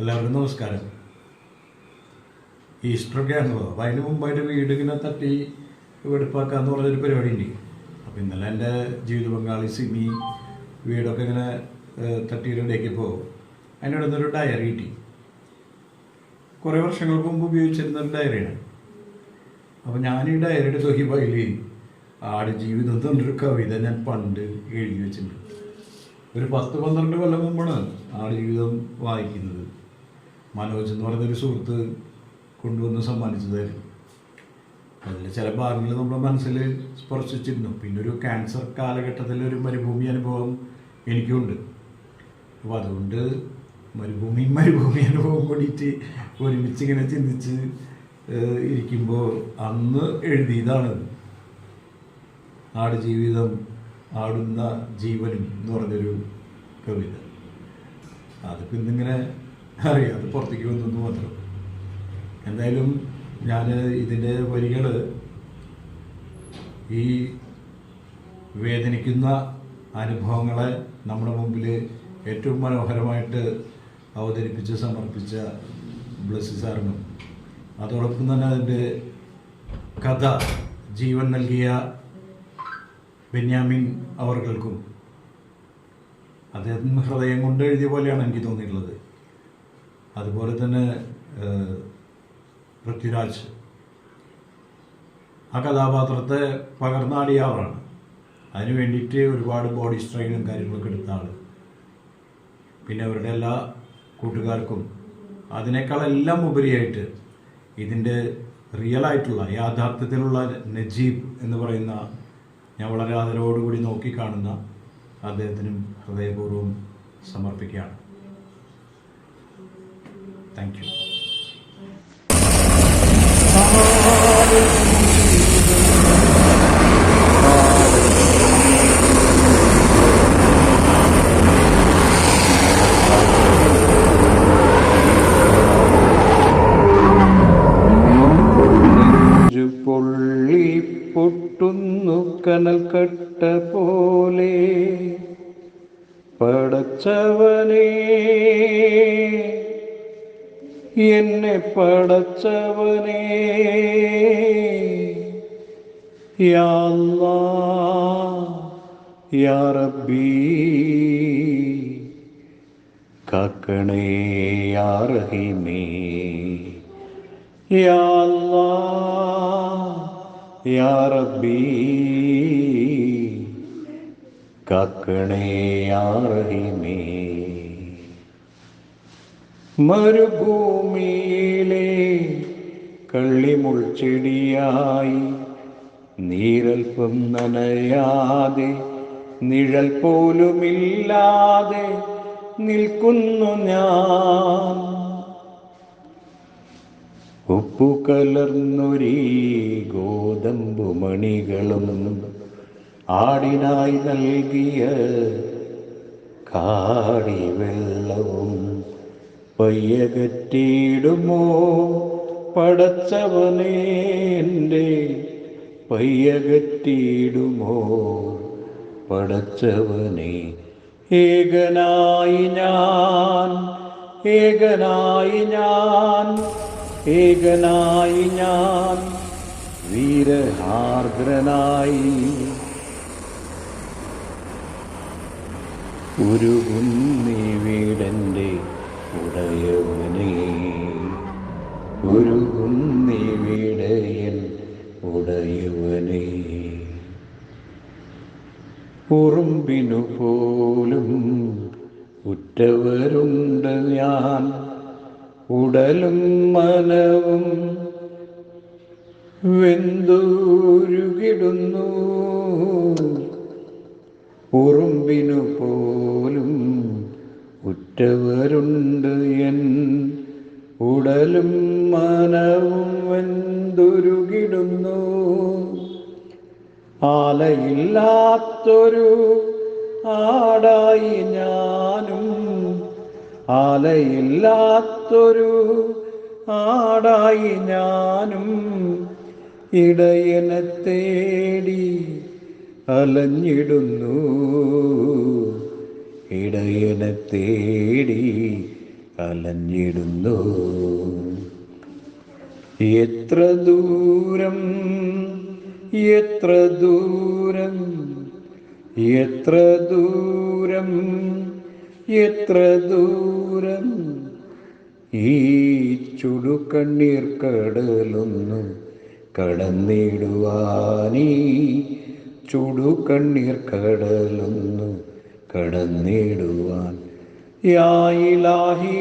എല്ലാവർക്കും നമസ്കാരം. ഈസ്റ്ററൊക്കെ ആണല്ലോ. അപ്പോൾ അതിന് മുമ്പായിട്ട് വീട് ഇങ്ങനെ തട്ടി വെടുപ്പാക്കാന്ന് പറഞ്ഞൊരു പരിപാടി ഉണ്ട് അപ്പോൾ ഇന്നലെ എന്റെ ജീവിത പങ്കാളി സിമി വീടൊക്കെ ഇങ്ങനെ ഏഹ്, തട്ടി റെഡിയാക്കിയപ്പോൾ അതിന്റെ അടുത്തൊരു ഡയറി കിട്ടി. കുറേ വർഷങ്ങൾക്ക് മുമ്പ് ഉപയോഗിച്ചിരുന്ന ഒരു ഡയറിയാണ് അപ്പോൾ ഞാൻ ഈ ഡയറിയുടെ ആട് ജീവിതം എന്നൊരു കവിത ഞാൻ പണ്ട് എഴുതി വെച്ചിട്ടുണ്ട്. ഒരു പത്ത് പന്ത്രണ്ട് കൊല്ലം മുമ്പാണ് ആടുജീവിതം വായിക്കുന്നത്. മനോജ് എന്ന് പറയുന്നൊരു സുഹൃത്ത് കൊണ്ടുവന്ന് സമ്മാനിച്ചതായിരുന്നു. അതിൽ ചില ഭാഗങ്ങൾ നമ്മുടെ മനസ്സിൽ സ്പർശിച്ചിരുന്നു. പിന്നെ ഒരു ക്യാൻസർ കാലഘട്ടത്തിൽ ഒരു മരുഭൂമി അനുഭവം എനിക്കുണ്ട്. അപ്പോൾ അതുകൊണ്ട് മരുഭൂമിയും മരുഭൂമി അനുഭവം കൂടിയിട്ട് ഒരുമിച്ച് ഇങ്ങനെ ചിന്തിച്ച് ഇരിക്കുമ്പോൾ അന്ന് എഴുതിയതാണ്. ആടുജീവിതം ആടുന്ന ജീവനും എന്ന് പറഞ്ഞൊരു കവിത. അതിപ്പോൾ ഇന്നിങ്ങനെ അറിയാം അത് പുറത്തേക്ക് വന്നു മാത്രം. എന്തായാലും ഞാൻ ഇതിന്റെ വരികൾ ഈ വേദനിക്കുന്ന അനുഭവങ്ങളെ നമ്മുടെ മുമ്പിൽ ഏറ്റവും മനോഹരമായിട്ട് അവതരിപ്പിച്ച് സമർപ്പിച്ച ബ്ലസ്സി സാറിനും അതോടൊപ്പം തന്നെ അതിന്റെ കഥ ജീവൻ നൽകിയ ബെന്യാമിൻ അവർക്കും അദ്ദേഹം ഹൃദയം കൊണ്ട് എഴുതിയ പോലെയാണ് എനിക്ക് തോന്നിയിട്ടുള്ളത്. അതുപോലെ തന്നെ പൃഥ്വിരാജ്. ആ കഥാപാത്രത്തെ പകർന്നാടിയ ആളാണ് അതിന് വേണ്ടിയിട്ട് ഒരുപാട് ബോഡി സ്ട്രെയിനും കാര്യങ്ങളൊക്കെ എടുത്ത ആൾ പിന്നെ അവരുടെ എല്ലാ കൂട്ടുകാർക്കും അതിനേക്കാളെല്ലാം ഉപരിയായിട്ട് ഇതിന്റെ റിയൽ ആയിട്ടുള്ള യാഥാർത്ഥ്യത്തിലുള്ള നജീബ് എന്ന് പറയുന്ന ഞാൻ വളരെ ആദരവോടുകൂടി നോക്കിക്കാണുന്ന അദ്ദേഹത്തിനും ഹൃദയപൂർവം സമർപ്പിക്കുകയാണ്. താങ്ക് യു പൊള്ളി പൊട്ടുന്നു കനൽ കട്ട പോലെ. പടച്ചവനെ എന്നെ പടച്ചവനെ. യാ അല്ലാ, യാ റബ്ബീ. കാക്കണേ യാ റഹീമേ. യാ അല്ലാ, യാ റബ്ബീ. കാക്കണേ യാ റഹീമേ. മരുഭൂമിയിലെ കള്ളിമുൾച്ചെടിയായി നീരൽപ്പം നനയാതെ നിഴൽ പോലുമില്ലാതെ നിൽക്കുന്നു ഞാൻ. ഉപ്പു കലർന്നൊരീ ഗോതമ്പു മണികളും ആടിനായി നൽകിയ കാടി വെള്ളവും പയ്യകറ്റിയിടുമോ പടച്ചവനേന്റെ പയ്യകറ്റിയിടുമോ പടച്ചവനെ ഏകനായി ഞാൻ ഏകനായി ഞാൻ ഏകനായി ഞാൻ വീരഹാർദ്രനായി ഒരു കുന്നി വീടന്റെ ഉടയവനെ ഒരു കുന്നി വീടയൻ ഉടയവനെ ഉറുമ്പിനു പോലും ഉറ്റവരുണ്ട് ഞാൻ. ഉടലും മനവും വെന്തൂരുകിടുന്നു. ഉറുമ്പിനു പോലും ഉറ്റവരുണ്ട് എൻ ഉടലും മനവും വെന്തുരുകിടുന്നു. ആലയില്ലാത്തൊരു ആടായി ഞാനും ആലയില്ലാത്തൊരു ആടായി ഞാനും ഇടയനെ തേടി അലഞ്ഞിടുന്നു. ഇടയനെ തേടി അലഞ്ഞിടുന്നു എത്ര ദൂരം എത്ര ദൂരം എത്ര ദൂരം എത്ര ദൂരം. ഈ ചുടുകണ്ണീർ കടലൊന്നു കടന്നിടുവാനീ ചുടുകണ്ണീർ കടലൊന്നു കടന്നിടുവാൻ. യായിലാഹി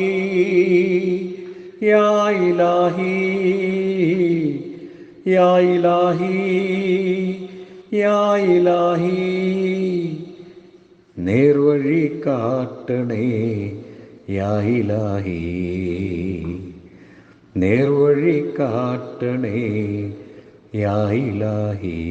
യായിലാഹി യായിലാഹി യായിലാഹി. നേർവഴി കാട്ടണേ യായിലാഹി. നേർവഴി കാട്ടണേ യായിലാഹി.